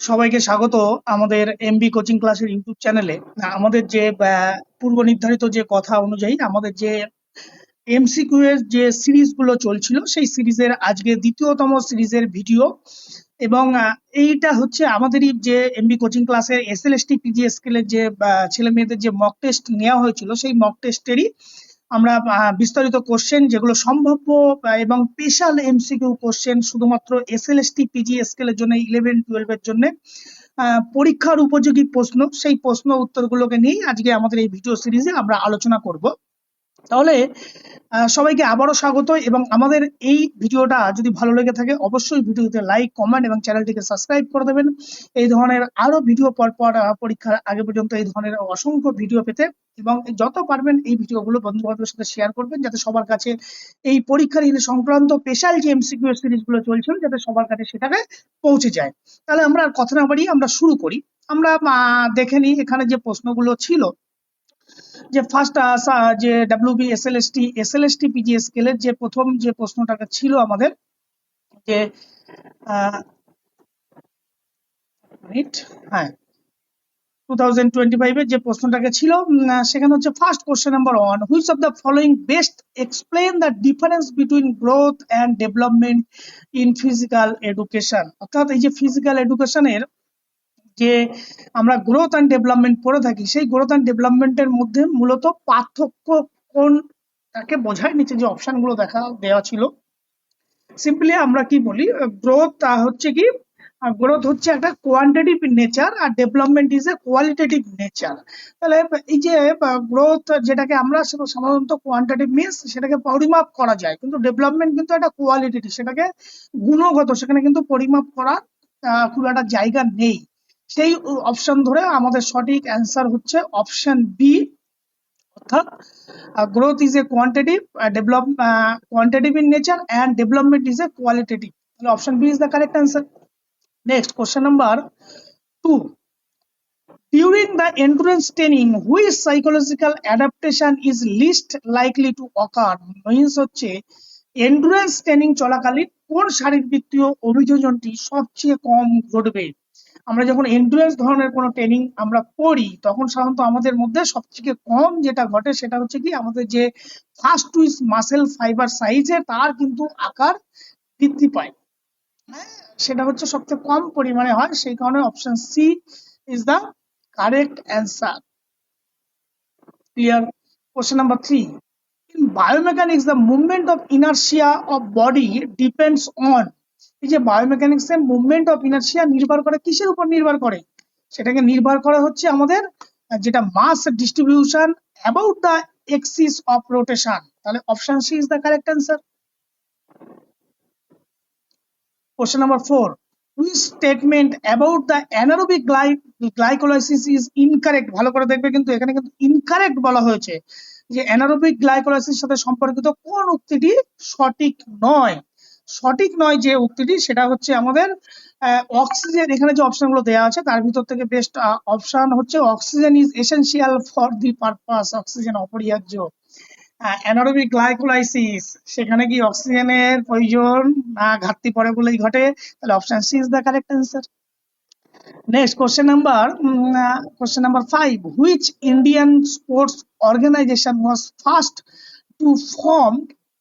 সবাইকে স্বাগত আমাদের এমবি কোচিং ক্লাসের ইউটিউব চ্যানেলে আমাদের যে পূর্ব নির্ধারিত যে কথা অনুযায়ী আমাদের যে এমসিকিউ এর যে সিরিজগুলো চলছিল, সেই সিরিজের আজকে দ্বিতীয়তম সিরিজের ভিডিও এবং এইটা হচ্ছে আমাদেরই যে এমবি কোচিং ক্লাসের S L S T PG স্কেলের যে ছেলে মেয়েদের যে মক টেস্ট নেওয়া হয়েছিল, সেই মক টেস্টেরই আমরা বিস্তারিত কোশ্চেন যেগুলো সম্ভাব্য এবং স্পেশাল এমসিকিউ কোশ্চেন শুধুমাত্র S L S T PG স্কেলের জন্য ইলেভেন টুয়েলভের জন্য পরীক্ষার উপযোগী প্রশ্ন, সেই প্রশ্ন উত্তরগুলোকে নিয়েই আজকে আমাদের এই ভিডিও সিরিজে আমরা আলোচনা করব। তাহলে সবাইকে আবারও স্বাগত এবং আমাদের এই ভিডিওটা যদি ভালো লেগে থাকে, অবশ্যই ভিডিওতে লাইক কমেন্ট এবং চ্যানেলটিকে সাবস্ক্রাইব করে দেবেন। এই ধরনের আরও ভিডিও পর পর পরীক্ষার আগে পর্যন্ত এই ধরনের অসংখ্য ভিডিও পেতে এবং যত পারবেন এই ভিডিওগুলো বন্ধু বান্ধবের সাথে শেয়ার করবেন যাতে সবার কাছে এই পরীক্ষার সংক্রান্ত স্পেশাল যে এমসিকিউ সিরিজগুলো চলছিল যাতে সবার কাছে সেটাকে পৌঁছে যায়। তাহলে আমরা আর কথা না বাড়িয়ে আমরা শুরু করি। আমরা দেখে নিই এখানে যে প্রশ্নগুলো ছিল। যে ফার্স্ট যে ডাব্লিউবি এসএলএসটি এসএলএসটি পিজি স্কেলের যে প্রথম যে প্রশ্নটাকে ছিল আমাদের, যে হ্যাঁ টু থাউজেন্ড টোয়েন্টি ফাইভের যে প্রশ্নটাকে ছিল সেখানে হচ্ছে first question number one which of the following best explain the difference between growth and development in physical education অর্থাৎ এই যে ফিজিক্যাল এডুকেশনের যে আমরা গ্রোথ অ্যান্ড ডেভেলপমেন্ট পড়ে থাকি, সেই গ্রোথ অ্যান্ড ডেভেলপমেন্টের মধ্যে মূলত পার্থক্য কোন তাকে বোঝায় নিচে যে অপশনগুলো দেখা দেওয়া ছিল। সিম্পলি আমরা কি বলি? গ্রোথ হচ্ছে কি? গ্রোথ হচ্ছে একটা quantitative nature R development is a qualitative nature তাহলে এই যে গ্রোথ যেটাকে আমরা সাধারণত কোয়ান্টিটিভ মিনস সেটাকে পরিমাপ করা যায়। কিন্তু ডেভেলপমেন্ট কিন্তু একটা কোয়ালিটেটিভ সেটাকে গুণগত, সেখানে কিন্তু পরিমাপ করার খুব একটা জায়গা নেই। সেই অপশন ধরে আমাদের সঠিক অ্যান্সার হচ্ছে অপশন বি অর্থাৎ growth is a quantitative develop quantitative in nature and development is a qualitative তাহলে option B is the correct answer next question number two During the endurance training, which psychological adaptation is least likely to occur? Means হচ্ছে endurance training চলাকালীন কোন শারীরবৃত্তীয় অভিযোজনটি সবচেয়ে কম ঘটবে? আমরা যখন endurance ধরনের কোনো ট্রেনিং আমরা করি তখন সাধারণত আমাদের মধ্যে সবথেকে কম যেটা ঘটে সেটা হচ্ছে কি আমাদের যে ফার্স্ট টুইস মাসেল ফাইবার সাইজে তার কিন্তু আকার বৃদ্ধি পায়। হ্যাঁ, সেটা হচ্ছে সবচেয়ে কম পরিমাণে হয় সেই কারণে option C is the correct answer clear question number three in biomechanics the movement of inertia of body depends on এই যে বায়োমেকানিক্স মুভমেন্ট অফ ইনার্শিয়া নির্ভর করে কিসের উপর নির্ভর করে? সেটাকে নির্ভর করে হচ্ছে আমাদের যেটা mass distribution about the axis of rotation তাহলে option C is the correct answer question number four which statement about the anaerobic glycolysis is incorrect ভালো করে দেখবে কিন্তু এখানে কিন্তু ইনকারেক্ট বলা হয়েছে যে অ্যানারোবিক গ্লাইকোলাইসিস সাথে সম্পর্কিত কোন উক্তিটি সঠিক নয়। সঠিক নয় যে উক্তিটি, সেটা হচ্ছে আমাদের অক্সিজেন এখানে যে অপশনগুলো দেওয়া আছে, তার ভিতর থেকে বেস্ট অপশন হচ্ছে oxygen is essential for the purpose oxygen অপরিহার্য অ্যানারোবিক গ্লাইকোলাইসিস সেখানে কি অক্সিজেনের প্রয়োজন না, ঘাটতি পড়ে বলেই ঘটে তাহলে option C is the correct answer Next question number question number five. Which Indian sports organization was first to form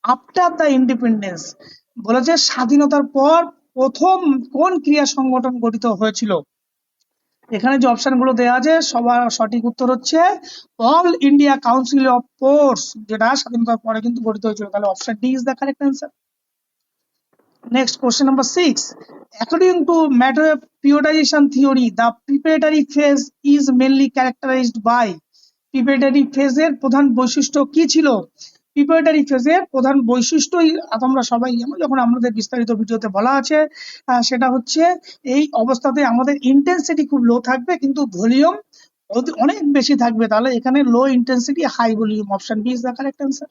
after the independence? বলেছে স্বাধীনতার পর প্রথম কোন ক্রিয়া সংগঠন গঠিত হয়েছিল? এখানে যে অপশনগুলো দেওয়া আছে সবার সঠিক উত্তর হচ্ছে all India council of sports যেটা স্বাধীনতার পরে কিন্তু গঠিত হয়েছিল। তাহলে option D is the correct answer question number six. According to matter periodization theory, the preparatory phase is mainly characterized by preparatory phase এর প্রধান বৈশিষ্ট্য কি ছিল? প্রিপারেটরি ফেজের প্রধান বৈশিষ্ট্যই তোমরা সবাই যখন আমাদের বিস্তারিত ভিডিওতে বলা আছে সেটা হচ্ছে এই অবস্থাতে আমাদের ইন্টেন্সিটি খুব লো থাকবে, কিন্তু ভলিউম অনেক বেশি থাকবে। তাহলে এখানে low intensity high volume option B is the correct answer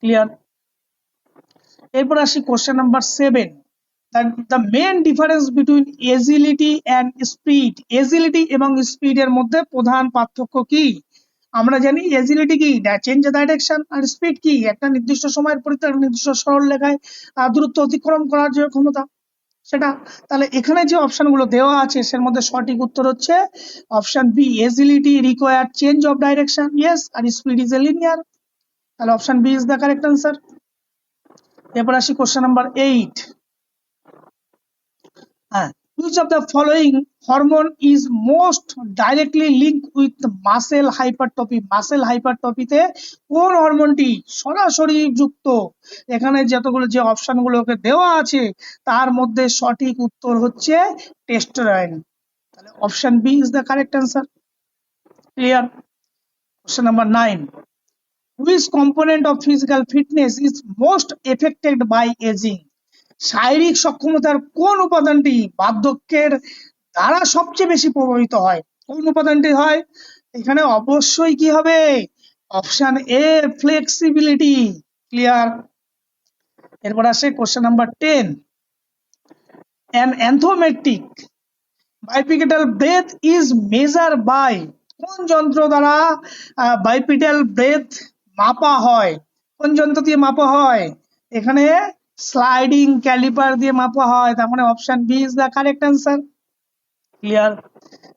clear এরপর আসি question number seven the main difference between agility and speed agility এবং স্পিড এর মধ্যে প্রধান পার্থক্য কি? আমরা জানি এজিলিটি কি? চেঞ্জ ডাইরেকশন আর স্পিড কি? একটা নির্দিষ্ট সময়ের পরিতে নির্দিষ্ট সরল লেখায় দূরত্ব অতিক্রম করার যে ক্ষমতা, সেটা। তাহলে এখানে যে অপশনগুলো দেওয়া আছে, সের মধ্যে সঠিক উত্তর হচ্ছে option B agility require change of direction yes R speed is a linear তাহলে option B is the correct answer এরপর আসি question number eight which of the following hormone is most directly linked with muscle hypertrophy muscle hypertrophy তে কোন হরমোনটি সরাসরি যুক্ত এখানে যতগুলো যে অপশন গুলোকে দেওয়া আছে তার মধ্যে সঠিক উত্তর হচ্ছে টেস্টোস্টেরন তাহলে option B is the correct answer clear question number nine which component of physical fitness is most affected by aging শারীরিক সক্ষমতার কোন উপাদানটি বার্ধক্যের দ্বারা সবচেয়ে বেশি প্রভাবিত হয়? কোন উপাদানটি হয়? এখানে অবশ্যই কি হবে? অপশন এ ফ্লেক্সিবিলিটি ক্লিয়ার এরপর আসে question number ten an anthropometric biepicondylar breadth is measure by কোন যন্ত্র দ্বারা বাইপিটাল ব্রেথ মাপা হয়? কোন যন্ত্র দিয়ে মাপা হয়? এখানে স্লাইডিং ক্যালিপার দিয়ে মাপা হয়, তার মানে option B is the correct answer clear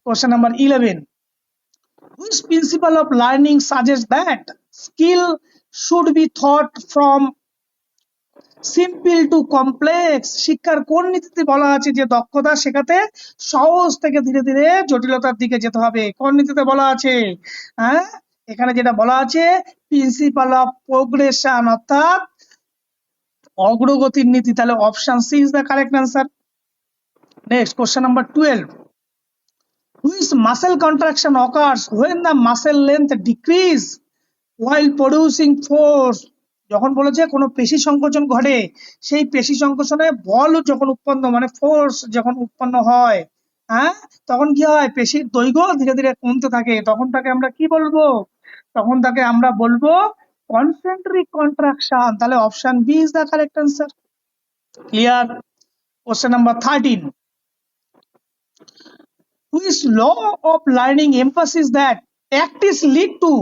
question number eleven which principle of learning suggests that skill should be taught from simple to complex শিক্ষার কোন নীতিতে বলা আছে যে দক্ষতা শেখাতে সহজ থেকে ধীরে ধীরে জটিলতার দিকে যেতে হবে? কোন নীতিতে বলা আছে? হ্যাঁ? এখানে যেটা বলা আছে প্রিন্সিপাল অফ প্রোগ্রেশন অর্থাৎ অগ্রগতির নীতি, তাহলে option C is the correct answer next question number twelve which muscle contraction occurs when the muscle length decrease while producing force? যখন বলেছে কোনো পেশি সংকোচন ঘটে, সেই পেশি সংকোচনে বল যখন উৎপন্ন মানে ফোর্স যখন উৎপন্ন হয় হ্যাঁ? তখন কি হয়? পেশির দৈর্ঘ্য ধীরে ধীরে কমতে থাকে। তখন তাকে আমরা কি বলব? তখন তাকে আমরা বলব কনসেন্ট্রিক কন্ট্রাকশন তাহলে option B is the correct answer clear question number thirteen which law of learning emphasizes that practice lead to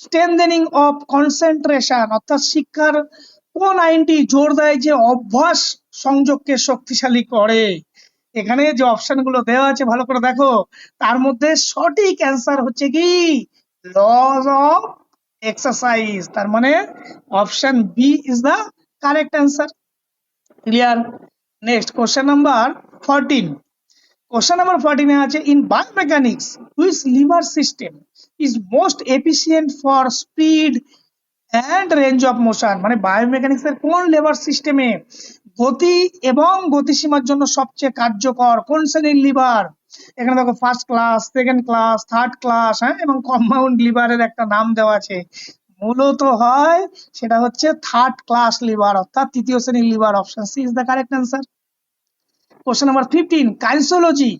strengthening of concentration, অর্থাৎ শিক্ষার কোন আইনটি জোর দেয় যে অভ্যাস সংযোগকে শক্তিশালী করে? এখানে যে অপশনগুলো দেওয়া আছে, ভালো করে দেখো, তার মধ্যে সঠিক অ্যান্সার হচ্ছে কি? লজ অফ এক্সারসাইজ তার মানে option B is the correct answer clear next question number fourteen question number ফর্টিনে আছে in ball mechanics which lever system is most efficient for speed and range of motion মানে biomechanics এর কোন lever সিস্টেমে গতি এবং গতিসীমার জন্য সবচেয়ে কার্যকর, কোন শ্রেণির লিভার এখানে দেখো first class second class third class হ্যাঁ? এবং কম্পাউন্ড লিভারের একটা নাম দেওয়া আছে। মূলত হয় সেটা হচ্ছে থার্ড ক্লাস লিভার অর্থাৎ তৃতীয় শ্রেণির liver option C is the correct answer question number fifteen kinesiology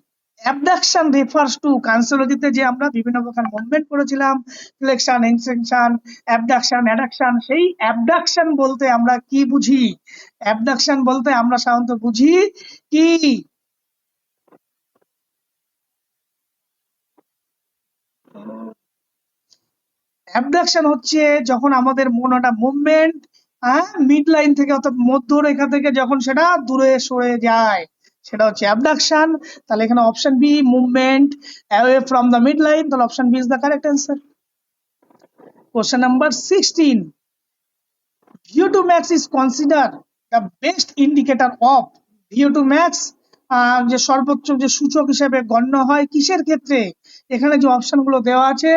abduction refers to কাইন্সোলজিতে যে আমরা বিভিন্ন প্রকার মুভমেন্ট করেছিলাম ফ্লেকশন এক্সটেনশন অ্যাবডাকশন অ্যাডাকশন সেই অ্যাবডাকশন বলতে আমরা কি বুঝি? অ্যাবডাকশন বলতে আমরা সাধারণত বুঝি কি? অ্যাবডাকশন হচ্ছে যখন আমাদের মনটা মুভমেন্ট হ্যাঁ মিড লাইন থেকে অর্থাৎ মধ্যরেখা থেকে যখন সেটা দূরে সরে যায়। সেটা হচ্ছে অ্যাবডাকশন তাহলে এখানে option B movement away from the mid line তাহলে option B is the correct answer question number sixteen VO two max is consider the best indicator of VO two max যে সর্বোচ্চ যে সূচক হিসেবে গণ্য হয় কিসের ক্ষেত্রে? এখানে যে অপশনগুলো দেওয়া আছে,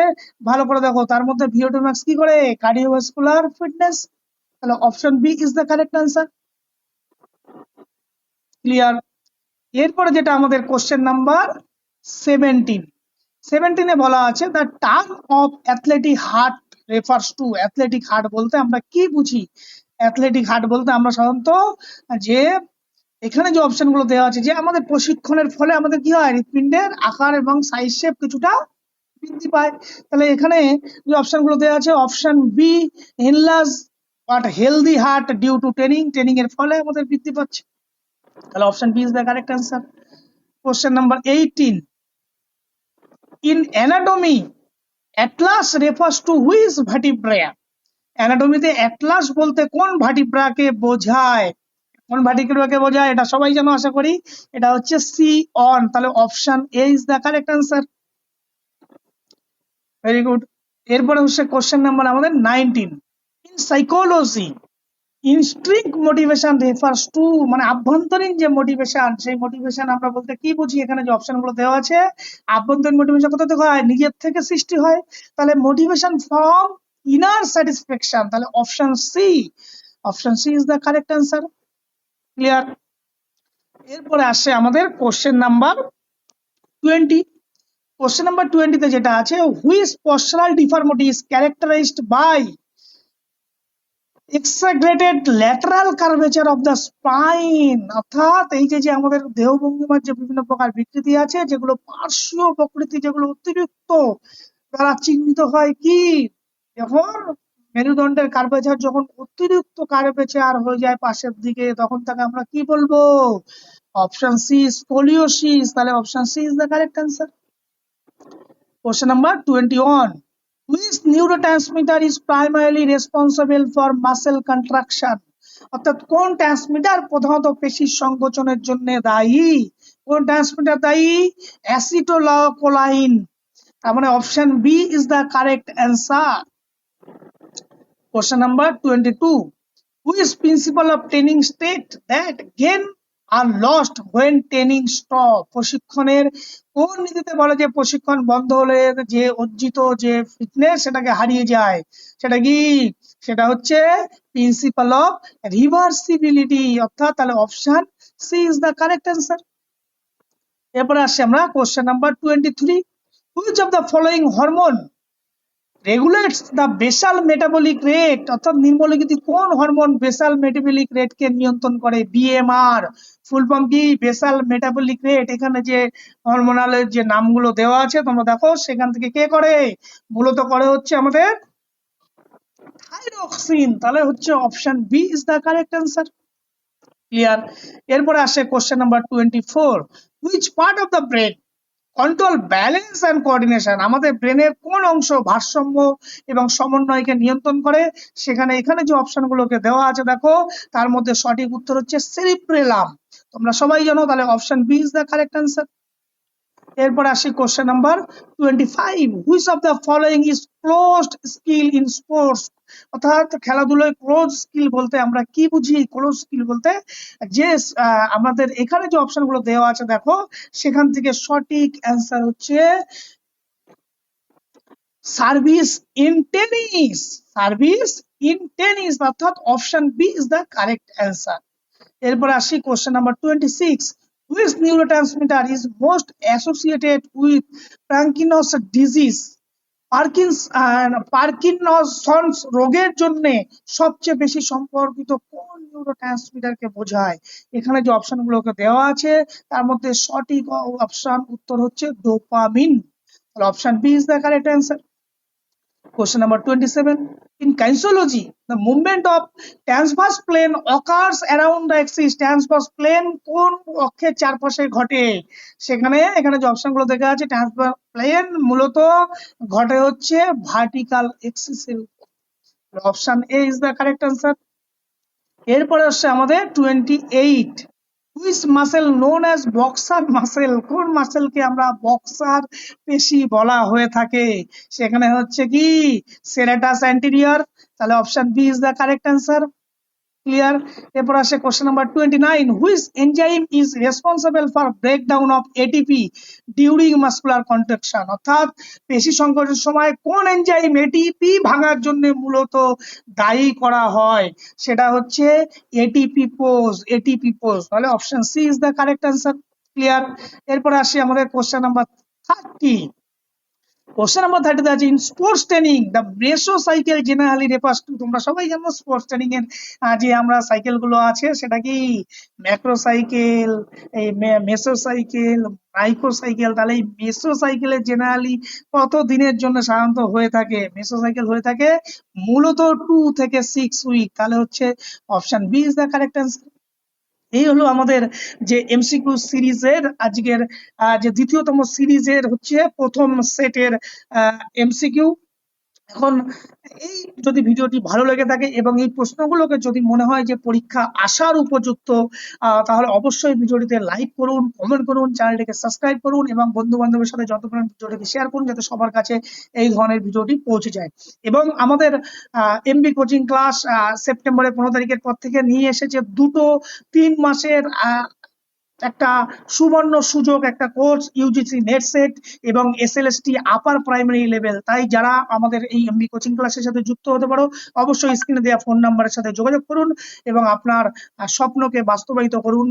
ভালো করে দেখো, তার মধ্যে ভিও টু ম্যাক্স কি করে? কার্ডিওভাস্কুলার ফিটনেস তাহলে option B is the correct answer clear এরপরে যেটা আমাদের কোশ্চেন নাম্বার সেভেন্টিন সেভেন্টিনে বলা আছে the term of athletic heart refers to athletic heart বলতে আমরা কি বুঝি? অ্যাথলেটিক হার্ট বলতে আমরা সাধারণত যে এখানে যে অপশনগুলো দেওয়া আছে, যে আমাদের প্রশিক্ষণের ফলে আমাদের কি হয়? হৃৎপিণ্ডের আকার এবং সাইজ শেপ কিছুটা বৃদ্ধি পায়। তাহলে এখানে যে অপশনগুলো দেওয়া আছে option B enlarge but healthy heart due to training training এর ফলে আমাদের বৃদ্ধি পাচ্ছে। তাহলে option B is the correct answer question number eighteen in anatomy atlas refers to which vertebra অ্যানাটমিতে atlas বলতে কোন ভার্টিব্রাকে বোঝায়? কোন ভার্টিক্যালকে বোঝায়? এটা সবাই জানো, আশা করি। এটা হচ্ছে সি অন তাহলে option A is the correct answer very good এরপরে হচ্ছে কোশ্চেন নাম্বার আমাদের nineteen in psychology intrinsic motivation refers to মানে আভ্যন্তরীণ যে মোটিভেশন সেই মোটিভেশন আমরা বলতে কি বুঝি? এখানে যে অপশনগুলো দেওয়া আছে, আভ্যন্তরীণ মোটিভেশন কোথা থেকে হয়? নিজের থেকে সৃষ্টি হয়। তাহলে মোটিভেশন ফ্রম ইনার স্যাটিসফ্যাকশন তাহলে option C option C is the correct answer clear এরপরে আসে আমাদের question number twenty question number টোয়েন্টিতে যেটা আছে which postural deformity is characterized by exaggerated lateral curvature of the spine অর্থাৎ এই যে যে আমাদের দেহভঙ্গিমার যে বিভিন্ন প্রকার বিকৃতি আছে, যেগুলো পার্শ্বীয় প্রকৃতি, যেগুলো অতিরিক্ত দ্বারা চিহ্নিত হয় কি? যখন মেরুদণ্ডের কার্ভেচার যখন অতিরিক্ত কার্ভেচার হয়ে যায় পাশের দিকে, তখন তাকে আমরা কি বলব? অপশন সি স্কোলিওসিস তাহলে option C is the correct answer question number twenty one which neurotransmitter is primarily responsible for muscle contraction. অর্থাৎ কোন ট্রান্সমিটার প্রধানত পেশির সংকোচনের জন্য দায়ী। কোন ট্রান্সমিটার দায়ী? অ্যাসিটোলাকোলাইন তার মানে option B is the correct answer question number twenty two which principle of training state that gain are lost when training stop প্রশিক্ষণের কোন নীতিতে বলে যে প্রশিক্ষণ বন্ধ হলে যে অর্জিত যে ফিটনেস সেটাকে হারিয়ে যায়? সেটা কি? সেটা হচ্ছে প্রিন্সিপাল অফ রিভার্সিবিলিটি অর্থাৎ তাহলে option C is the correct answer এরপরে আসছি আমরা question number twenty three which of the following hormone regulates the basal metabolic rate অর্থাৎ নিম্নলিখিত কোন হরমোন বেসাল মেটাবলিক রেট কে নিয়ন্ত্রণ করে? বিএমআর ফুল ফর্ম কি বেসাল মেটাবলিক রেট এখানে যে হরমোনালের যে নামগুলো দেওয়া আছে, তোমরা দেখো, সেখান থেকে কে করে? মূলত করে হচ্ছে আমাদের থাইরক্সিন তাহলে হচ্ছে option B is the correct answer clear এরপরে আসে question number twenty four which part of the brain control balance and coordination আমাদের ব্রেনের কোন অংশ ভারসাম্য এবং সমন্বয়কে নিয়ন্ত্রণ করে, সেখানে এখানে যে অপশনগুলোকে দেওয়া আছে দেখো, তার মধ্যে সঠিক উত্তর হচ্ছে সেরিপ্রেলাম তোমরা সবাই জানো তাহলে option B is the correct answer এরপর আসি question number twenty five which of the following is closed skill in sports অর্থাৎ খেলাধুলায় ক্লোজ স্কিল বলতে আমরা কি বুঝি? ক্লোজ স্কিল বলতে যে আমাদের এখানে যে অপশনগুলো দেওয়া আছে, দেখো, সেখান থেকে সঠিক অ্যান্সার হচ্ছে service in tennis service in tennis অর্থাৎ option B is the correct answer এরপর আসি question number twenty six which neurotransmitter is most associated with Parkinson's disease. পার্কিনস পার্কিনসন্স রোগের জন্য সবচেয়ে বেশি সম্পর্কিত কোন নিউরোট্রান্সমিটারকে বোঝায়? এখানে যে অপশন গুলোকে দেওয়া আছে, তার মধ্যে সঠিক অপশন উত্তর হচ্ছে ডোপামিন। তাহলে option B is the correct answer Question number 27. In kinesiology, the movement of transverse plane occurs around the axis. Transverse plane কোন অক্ষের চারপাশে ঘটে সেখানে এখানে যে অপশনগুলো দেখা আছে ট্রান্সভার প্লেন মূলত ঘটে হচ্ছে vertical এক্সিসের option A is the correct answer এরপরে হচ্ছে আমাদের twenty eight which muscle known as boxer muscle কোন মাসেলকে আমরা বক্সার পেশি বলা হয়ে থাকে? সেখানে হচ্ছে কি? সেরাটাস অ্যান্টিরিয়র তাহলে option B is the correct answer clear এরপর আসে question number twenty nine which enzyme is responsible for breakdown of ATP during muscular contraction অর্থাৎ পেশি সংকটের সময় কোন এনজাইম এটিপি ভাঙার জন্য মূলত দায়ী করা হয়? সেটা হচ্ছে এটিপি পোজ এটিপি পোজ তাহলে option C is the correct answer clear এরপর আসি আমাদের question number thirty question number থার্টিতে আছে in sports training the mesocycle generally refers to তোমরা সবাই জানো স্পোর্টস ট্রেনিং এর যে আমরা সাইকেলগুলো আছে, সেটা কি? ম্যাক্রো সাইকেল এই মেসো সাইকেল মাইক্রো সাইকেল তাহলে এই মেসো সাইকেলের জেনারেলি কত দিনের জন্য সাধারণত হয়ে থাকে? মেসো সাইকেল হয়ে থাকে মূলত টু থেকে সিক্স উইক তাহলে হচ্ছে option B is the correct answer এই হলো আমাদের যে এমসিকিউ সিরিজের আজকের যে দ্বিতীয়তম সিরিজের হচ্ছে প্রথম সেটের এমসিকিউ এখন এই যদি ভিডিওটি ভালো লেগে থাকে এবং এই প্রশ্নগুলোকে যদি মনে হয় যে পরীক্ষা আসার উপযুক্ত তাহলে অবশ্যই ভিডিওটিতে লাইক করুন কমেন্ট করুন চ্যানেলটিকে সাবস্ক্রাইব করুন এবং বন্ধু বান্ধবের সাথে যত পারেন ভিডিওটিকে শেয়ার করুন যাতে সবার কাছে এই ধরনের ভিডিওটি পৌঁছে যায়। এবং আমাদের এমবি কোচিং ক্লাস সেপ্টেম্বরের পনেরো তারিখের পর থেকে নিয়ে এসেছে দুটো তিন মাসের একটা সুবর্ণ সুযোগ, একটা কোর্স ইউজিসি নেট সেট এবং এসএলএসটি আপার প্রাইমারি লেভেল তাই যারা আমাদের এই এমবি কোচিং ক্লাসের সাথে যুক্ত হতে পারো, অবশ্যই স্ক্রিনে দেওয়া ফোন নাম্বারের সাথে যোগাযোগ করুন এবং আপনার স্বপ্নকে বাস্তবায়িত করুন।